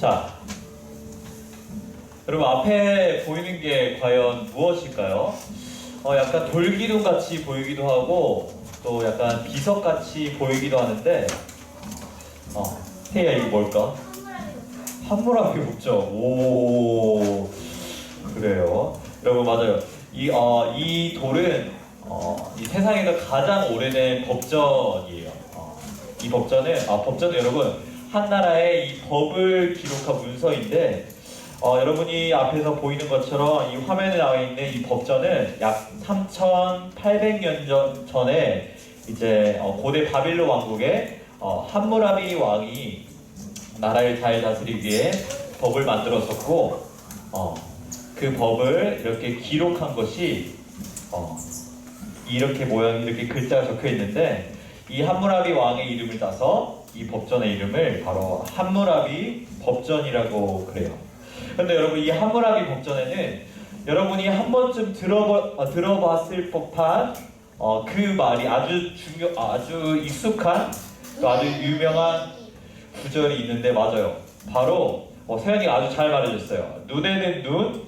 자, 여러분 앞에 보이는 게 과연 무엇일까요? 어, 약간 돌기둥 같이 보이기도 하고 또 약간 비석 같이 보이기도 하는데, 어, 태야 이게 뭘까? 한무라비 목적. 오, 그래요. 여러분 맞아요. 이, 어, 이 돌은 어, 이 세상에서 가장 오래된 법전이에요. 어, 이 법전은 아 법전은 여러분 한 나라의 이 법을 기록한 문서인데 어, 여러분이 앞에서 보이는 것처럼 이 화면에 나와 있는 이 법전은 약 3,800년 전, 전에 이제 어, 고대 바빌로 왕국의 어, 함무라비 왕이 나라를 잘 다스리기 위해 법을 만들었었고 어, 그 법을 이렇게 기록한 것이 어, 이렇게 모양 이렇게 글자가 적혀 있는데 이 함무라비 왕의 이름을 따서 이 법전의 이름을 바로 함무라비 법전이라고 그래요. 근데 여러분 이 함무라비 법전에는 여러분이 한 번쯤 들어봐, 어, 들어봤을 법한 어, 그 말이 아주 중요 아주 익숙한 또 아주 유명한 구절이 있는데 맞아요. 바로 어, 세연이가 아주 잘 말해줬어요. 눈에는 눈,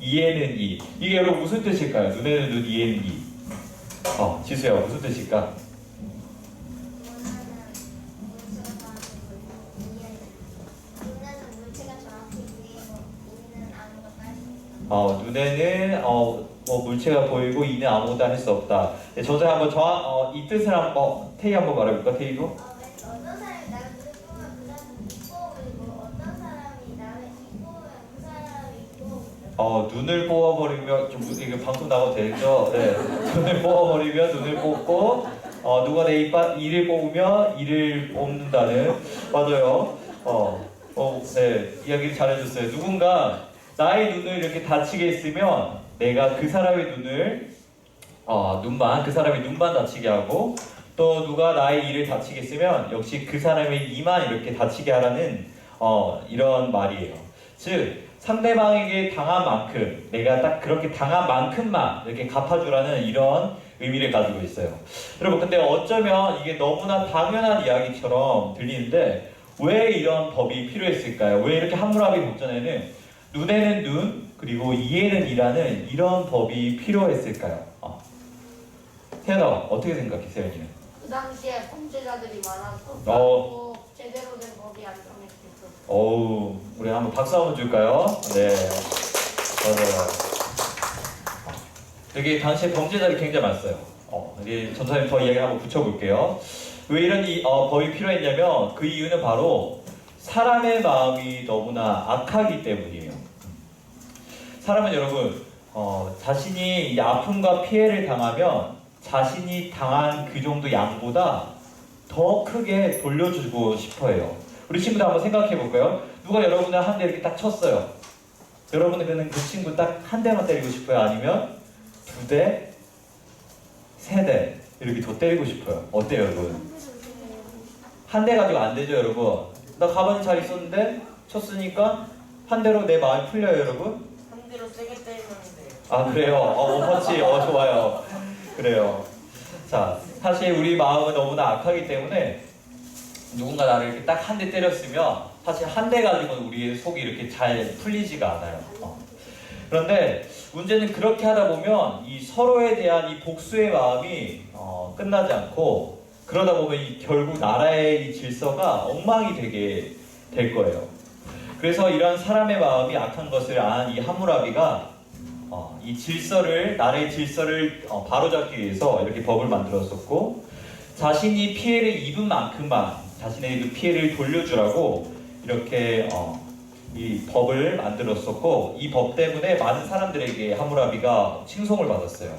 이에는 이. 이게 여러분 무슨 뜻일까요? 눈에는 눈, 이에는 이. 어, 지수야 무슨 뜻일까? 어, 눈에는 어, 뭐 물체가 보이고 이는 아무것도 할 수 없다. 네, 저자 한번 정확 어, 이 뜻을 한번 태희 한번 말해볼까? 태희도? 어떤 사람이 나를 눈을 보면 그 사람은 이뻐 보이고 어떤 사람이 나를 이뻐 보면 그 사람이 보여. 어, 눈을 뽑아버리면 좀 이게 방송 나가도 되죠? 네. 눈을 뽑아버리면 눈을 뽑고 어, 누가 내 이빨 이를 뽑으면 이를 뽑는다는 맞아요. 어, 어, 네 이야기를 잘해줬어요. 누군가 나의 눈을 이렇게 다치게 했으면 내가 그 사람의 눈을 어, 눈만 그 사람의 눈만 다치게 하고 또 누가 나의 이를 다치게 했으면 역시 그 사람의 이만 이렇게 다치게 하라는 어, 이런 말이에요. 즉 상대방에게 당한 만큼 내가 딱 그렇게 당한 만큼만 이렇게 갚아주라는 이런 의미를 가지고 있어요. 여러분 근데 어쩌면 이게 너무나 당연한 이야기처럼 들리는데 왜 이런 법이 필요했을까요? 왜 이렇게 함무라비 법전에는 눈에는 눈 그리고 이에는 이라는 이런 법이 필요했을까요? 어. 태연아 어떻게 생각해 세연이는? 그 당시에 범죄자들이 많아서 어. 또 제대로 된 법이 안 정했겠어. 어우, 우리 한번 박수 한번 줄까요? 네. 맞아요. 여기 당시에 범죄자들이 굉장히 많았어요. 어, 여기 전사님 더 이야기 한번 붙여볼게요. 왜 이런 이, 어, 법이 필요했냐면 그 이유는 바로 사람의 마음이 너무나 악하기 때문이에요. 사람은 여러분, 어, 자신이 이 아픔과 피해를 당하면 자신이 당한 그 정도 양보다 더 크게 돌려주고 싶어 해요. 우리 친구들 한번 생각해 볼까요? 누가 여러분을 한 대 이렇게 딱 쳤어요. 여러분은 그는 그 친구 딱 한 대만 때리고 싶어요? 아니면 두 대, 세 대 이렇게 더 때리고 싶어요? 어때요, 여러분? 한 대 가지고 안 되죠, 여러분? 나 가만히 잘 있었는데 쳤으니까 한 대로 내 마음이 풀려요, 여러분? 한 대로 세게 때리면 돼요. 아 그래요? 어, 오퍼치, 어 좋아요. 그래요. 자, 사실 우리 마음은 너무나 악하기 때문에 누군가 나를 이렇게 딱 한 대 때렸으면 사실 한 대 가지고는 우리의 속이 이렇게 잘 풀리지가 않아요. 어. 그런데 문제는 그렇게 하다 보면 이 서로에 대한 이 복수의 마음이 어, 끝나지 않고 그러다 보면 이 결국 나라의 이 질서가 엉망이 되게 될 거예요. 그래서 이런 사람의 마음이 악한 것을 아는 이 하무라비가 어, 이 질서를 나라의 질서를 어, 바로잡기 위해서 이렇게 법을 만들었었고 자신이 피해를 입은 만큼만 자신의 그 피해를 돌려주라고 이렇게 어, 이 법을 만들었었고 이 법 때문에 많은 사람들에게 하무라비가 칭송을 받았어요.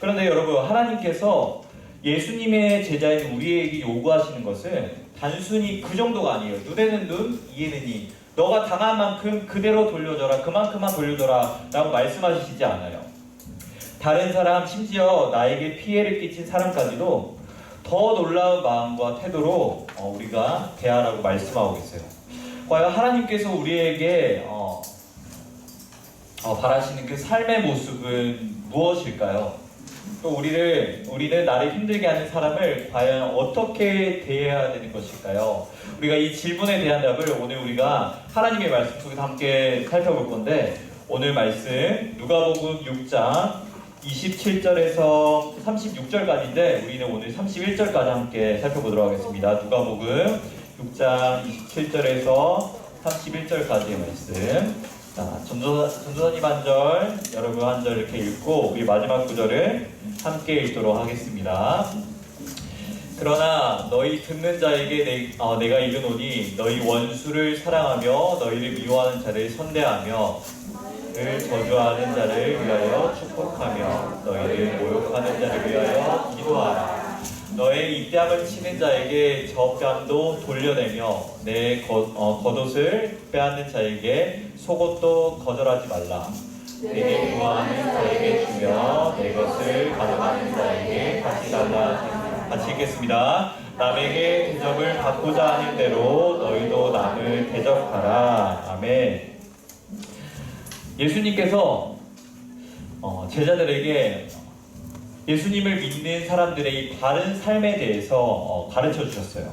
그런데 여러분 하나님께서 예수님의 제자인 우리에게 요구하시는 것은 단순히 그 정도가 아니에요. 눈에는 눈, 이에는 이. 너가 당한 만큼 그대로 돌려줘라. 그만큼만 돌려줘라. 라고 말씀하시지 않아요. 다른 사람, 심지어 나에게 피해를 끼친 사람까지도 더 놀라운 마음과 태도로 어, 우리가 대하라고 말씀하고 계세요. 과연 하나님께서 우리에게 어, 어, 바라시는 그 삶의 모습은 무엇일까요? 또 우리를 우리는 나를 힘들게 하는 사람을 과연 어떻게 대해야 되는 것일까요? 우리가 이 질문에 대한 답을 오늘 우리가 하나님의 말씀 속에서 함께 살펴볼 건데 오늘 말씀 누가복음 6장 27절에서 36절까지인데 우리는 오늘 31절까지 함께 살펴보도록 하겠습니다. 누가복음 6장 27절에서 31절까지의 말씀. 자, 전도사, 전도사님 한 절, 여러분 한 절 이렇게 읽고 우리 마지막 구절을 함께 읽도록 하겠습니다. 그러나 너희 듣는 자에게 내, 어, 내가 이르노니 너희 원수를 사랑하며 너희를 미워하는 자를 선대하며 를 저주하는 자를 위하여 축복하며 너희를 모욕하는 자를 위하여 기도하라. 너의 입뺨을 치는 자에게 저 뺨도 돌려내며 내 겉, 어, 겉옷을 빼앗는 자에게 속옷도 거절하지 말라. 내게 구하는 자에게 주며 내 것을 가져가는 자에게 다시 달라. 같이 읽겠습니다. 남에게 대접을 받고자 하는 대로 너희도 남을 대접하라. 아멘. 예수님께서 어, 제자들에게 예수님을 믿는 사람들의 이 바른 삶에 대해서 어, 가르쳐 주셨어요.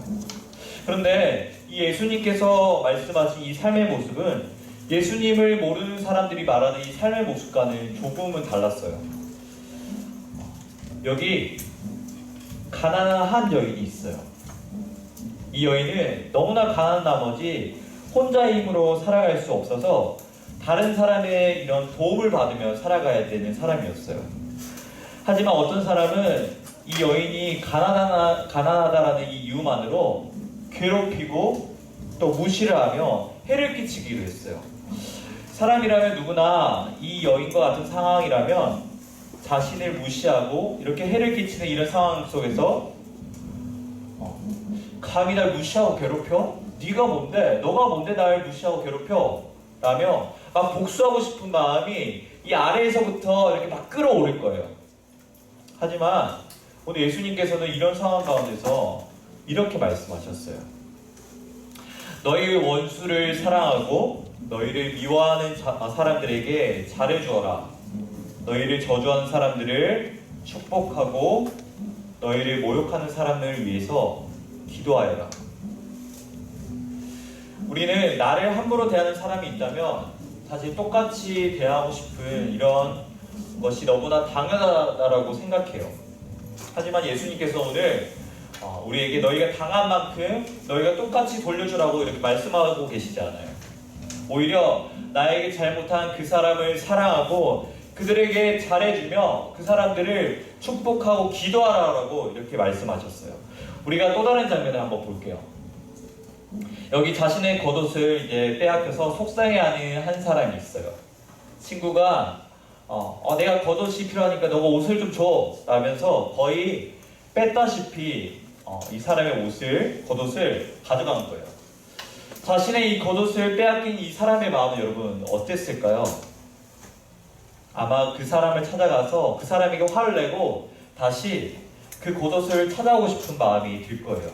그런데 이 예수님께서 말씀하신 이 삶의 모습은 예수님을 모르는 사람들이 말하는 이 삶의 모습과는 조금은 달랐어요. 여기 가난한 한 여인이 있어요. 이 여인은 너무나 가난한 나머지 혼자의 힘으로 살아갈 수 없어서 다른 사람의 이런 도움을 받으며 살아가야 되는 사람이었어요. 하지만 어떤 사람은 이 여인이 가난하다, 가난하다라는 이 이유만으로 괴롭히고 또 무시를 하며 해를 끼치기로 했어요. 사람이라면 누구나 이 여인과 같은 상황이라면 자신을 무시하고 이렇게 해를 끼치는 이런 상황 속에서 어, 감히 날 무시하고 괴롭혀? 네가 뭔데? 너가 뭔데 날 무시하고 괴롭혀? 라며 막 복수하고 싶은 마음이 이 아래에서부터 이렇게 막 끌어오를 거예요. 하지만 오늘 예수님께서는 이런 상황 가운데서 이렇게 말씀하셨어요. 너희 원수를 사랑하고 너희를 미워하는 자- 아, 사람들에게 잘해주어라. 너희를 저주하는 사람들을 축복하고 너희를 모욕하는 사람을 위해서 기도하여라. 우리는 나를 함부로 대하는 사람이 있다면 사실 똑같이 대하고 싶은 이런 것이 너무나 당연하다라고 생각해요. 하지만 예수님께서 오늘 어, 우리에게 너희가 당한 만큼 너희가 똑같이 돌려주라고 이렇게 말씀하고 계시지 않아요. 오히려 나에게 잘못한 그 사람을 사랑하고 그들에게 잘해주며 그 사람들을 축복하고 기도하라고 이렇게 말씀하셨어요. 우리가 또 다른 장면을 한번 볼게요. 여기 자신의 겉옷을 이제 빼앗겨서 속상해하는 한 사람이 있어요. 친구가 어, 어, 내가 겉옷이 필요하니까 너가 옷을 좀 줘. 라면서 거의 뺐다시피 어, 이 사람의 옷을 겉옷을 가져간 거예요. 자신의 이 겉옷을 빼앗긴 이 사람의 마음은 여러분 어땠을까요? 아마 그 사람을 찾아가서 그 사람에게 화를 내고 다시 그 겉옷을 찾아오고 싶은 마음이 들 거예요.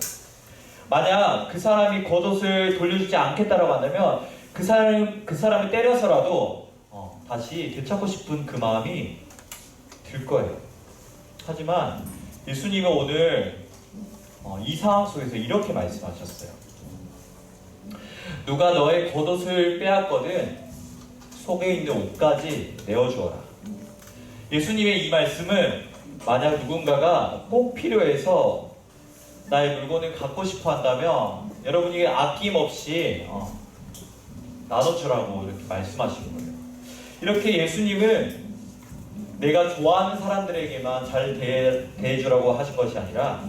만약 그 사람이 겉옷을 돌려주지 않겠다라고 한다면 그 사람 그 사람을 때려서라도 어, 다시 되찾고 싶은 그 마음이 들 거예요. 하지만 예수님은 오늘 어, 이 상황 속에서 이렇게 말씀하셨어요. 누가 너의 겉옷을 빼앗거든 속에 있는 옷까지 내어주어라. 예수님의 이 말씀은 만약 누군가가 꼭 필요해서 나의 물건을 갖고 싶어 한다면 여러분이 아낌없이 어, 나눠주라고 이렇게 말씀하시는 거예요. 이렇게 예수님은 내가 좋아하는 사람들에게만 잘 대해, 대해주라고 하신 것이 아니라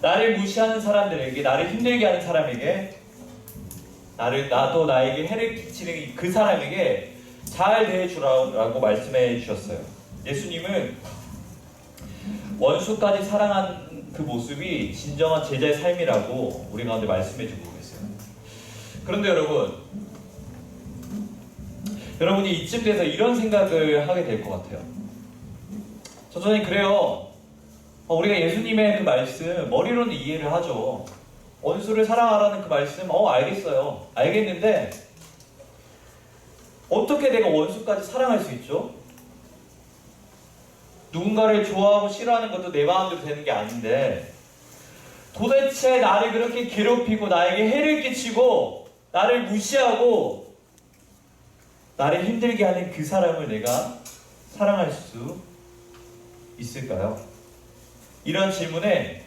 나를 무시하는 사람들에게 나를 힘들게 하는 사람에게 나를 나도 나에게 해를 끼치는 그 사람에게 잘 대해주라고 말씀해 주셨어요. 예수님은 원수까지 사랑한 그 모습이 진정한 제자의 삶이라고 우리 가운데 말씀해 주고 계세요. 그런데 여러분, 여러분이 이쯤 돼서 이런 생각을 하게 될 것 같아요. 저는 그래요. 어, 우리가 예수님의 그 말씀 머리로는 이해를 하죠. 원수를 사랑하라는 그 말씀, 어 알겠어요. 알겠는데 어떻게 내가 원수까지 사랑할 수 있죠? 누군가를 좋아하고 싫어하는 것도 내 마음대로 되는 게 아닌데 도대체 나를 그렇게 괴롭히고 나에게 해를 끼치고 나를 무시하고 나를 힘들게 하는 그 사람을 내가 사랑할 수 있을까요? 이런 질문에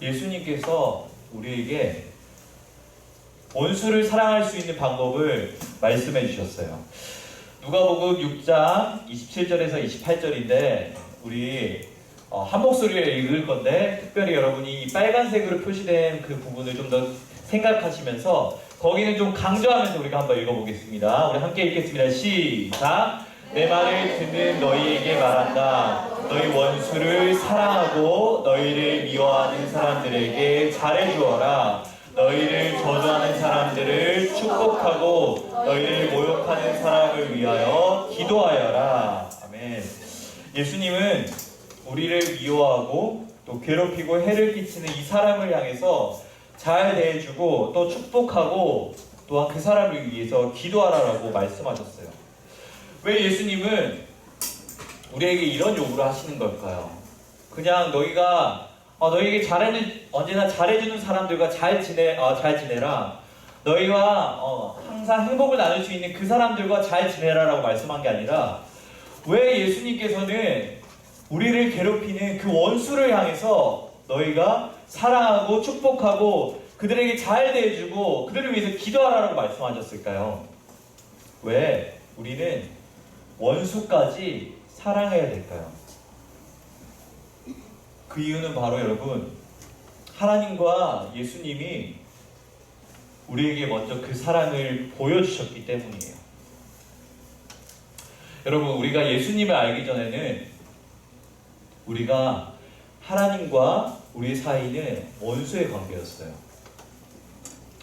예수님께서 우리에게 원수를 사랑할 수 있는 방법을 말씀해 주셨어요. 누가복음 6장 27절에서 28절인데 우리 어, 한 목소리를 읽을 건데 특별히 여러분이 이 빨간색으로 표시된 그 부분을 좀 더 생각하시면서 거기는 좀 강조하면서 우리가 한번 읽어보겠습니다. 우리 함께 읽겠습니다. 시작. 내 말을 듣는 너희에게 말한다. 너희 원수를 사랑하고 너희를 미워하는 사람들에게 잘해주어라. 너희를 저주하는 사람들을 축복하고 너희를 모욕하는 사람을 위하여 기도하여라. 아멘. 예수님은 우리를 미워하고 또 괴롭히고 해를 끼치는 이 사람을 향해서 잘 대해주고 또 축복하고 또한 그 사람을 위해서 기도하라라고 말씀하셨어요. 왜 예수님은 우리에게 이런 요구를 하시는 걸까요? 그냥 너희가 어, 너희에게 잘해는 언제나 잘해주는 사람들과 잘 지내 어, 잘 지내라. 너희와 어, 항상 행복을 나눌 수 있는 그 사람들과 잘 지내라라고 말씀한 게 아니라 왜 예수님께서는 우리를 괴롭히는 그 원수를 향해서 너희가 사랑하고 축복하고 그들에게 잘 대해주고 그들을 위해서 기도하라고 말씀하셨을까요? 왜 우리는 원수까지 사랑해야 될까요? 그 이유는 바로 여러분 하나님과 예수님이 우리에게 먼저 그 사랑을 보여주셨기 때문이에요. 여러분 우리가 예수님을 알기 전에는 우리가 하나님과 우리 사이는 원수의 관계였어요.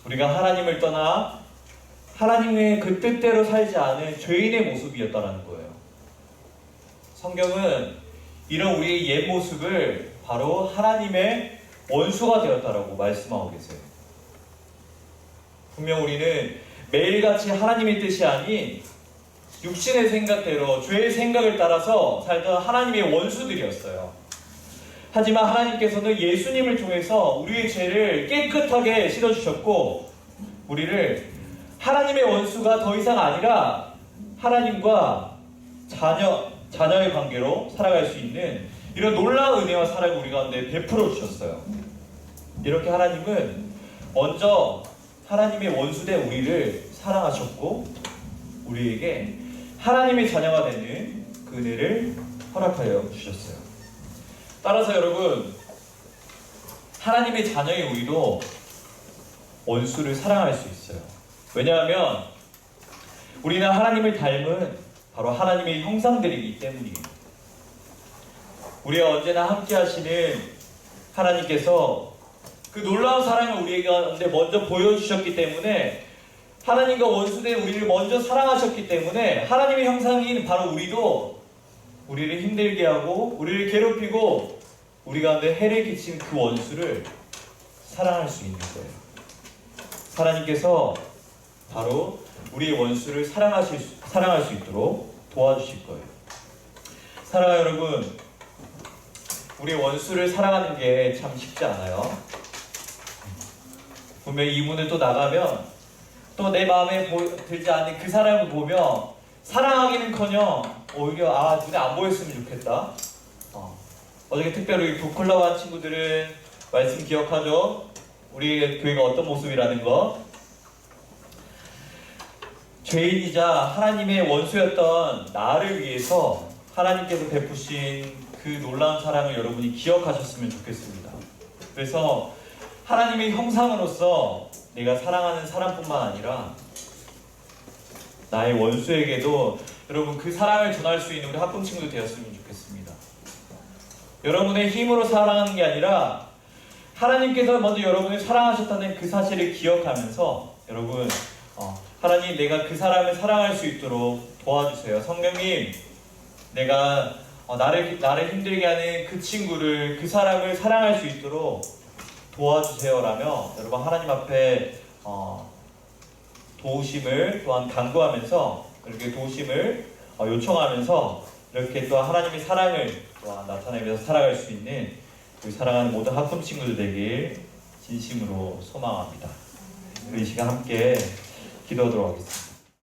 우리가 하나님을 떠나 하나님의 그 뜻대로 살지 않은 죄인의 모습이었다라는 거예요. 성경은 이런 우리의 옛 모습을 바로 하나님의 원수가 되었다라고 말씀하고 계세요. 분명 우리는 매일같이 하나님의 뜻이 아닌 육신의 생각대로 죄의 생각을 따라서 살던 하나님의 원수들이었어요. 하지만 하나님께서는 예수님을 통해서 우리의 죄를 깨끗하게 씻어주셨고 우리를 하나님의 원수가 더 이상 아니라 하나님과 자녀, 자녀의 관계로 살아갈 수 있는 이런 놀라운 은혜와 사랑을 우리 가운데 베풀어 주셨어요. 이렇게 하나님은 먼저 하나님의 원수된 우리를 사랑하셨고 우리에게 하나님의 자녀가 되는 그 은혜를 허락하여 주셨어요. 따라서 여러분 하나님의 자녀의 우리도 원수를 사랑할 수 있어요. 왜냐하면 우리는 하나님을 닮은 바로 하나님의 형상들이기 때문이에요. 우리와 언제나 함께 하시는 하나님께서 그 놀라운 사랑을 우리 가운데 먼저 보여주셨기 때문에 하나님과 원수된 우리를 먼저 사랑하셨기 때문에 하나님의 형상인 바로 우리도 우리를 힘들게 하고 우리를 괴롭히고 우리 가운데 해를 끼친 그 원수를 사랑할 수 있는 거예요. 하나님께서 바로 우리의 원수를 사랑하실 수, 사랑할 수 있도록 도와주실 거예요. 사랑하 여러분, 우리 원수를 사랑하는 게 참 쉽지 않아요. 분명히 이 문을 또 나가면 또 내 마음에 보- 들지 않는 그 사람을 보며 사랑하기는커녕 오히려 아 눈에 안 보였으면 좋겠다. 어. 어저께 특별히 북클럽 한 친구들은 말씀 기억하죠? 우리 교회가 어떤 모습이라는 거. 죄인이자 하나님의 원수였던 나를 위해서 하나님께서 베푸신 그 놀라운 사랑을 여러분이 기억하셨으면 좋겠습니다. 그래서 하나님의 형상으로서 내가 사랑하는 사람뿐만 아니라 나의 원수에게도 여러분 그 사랑을 전할 수 있는 우리 학부모 친구들 되었으면 좋겠습니다. 여러분의 힘으로 사랑하는 게 아니라 하나님께서 먼저 여러분을 사랑하셨다는 그 사실을 기억하면서 여러분 어, 하나님 내가 그 사람을 사랑할 수 있도록 도와주세요. 성령님 내가 어, 나를 나를 힘들게 하는 그 친구를 그 사람을 사랑할 수 있도록 도와주세요라며 여러분 하나님 앞에 어, 도우심을 또한 간구하면서 이렇게 도우심을 어, 요청하면서 이렇게 또 하나님의 사랑을 또한 나타내면서 살아갈 수 있는 우리 사랑하는 모든 학품 친구들 되길 진심으로 소망합니다. 우리 이 시간 함께 기도하도록 하겠습니다.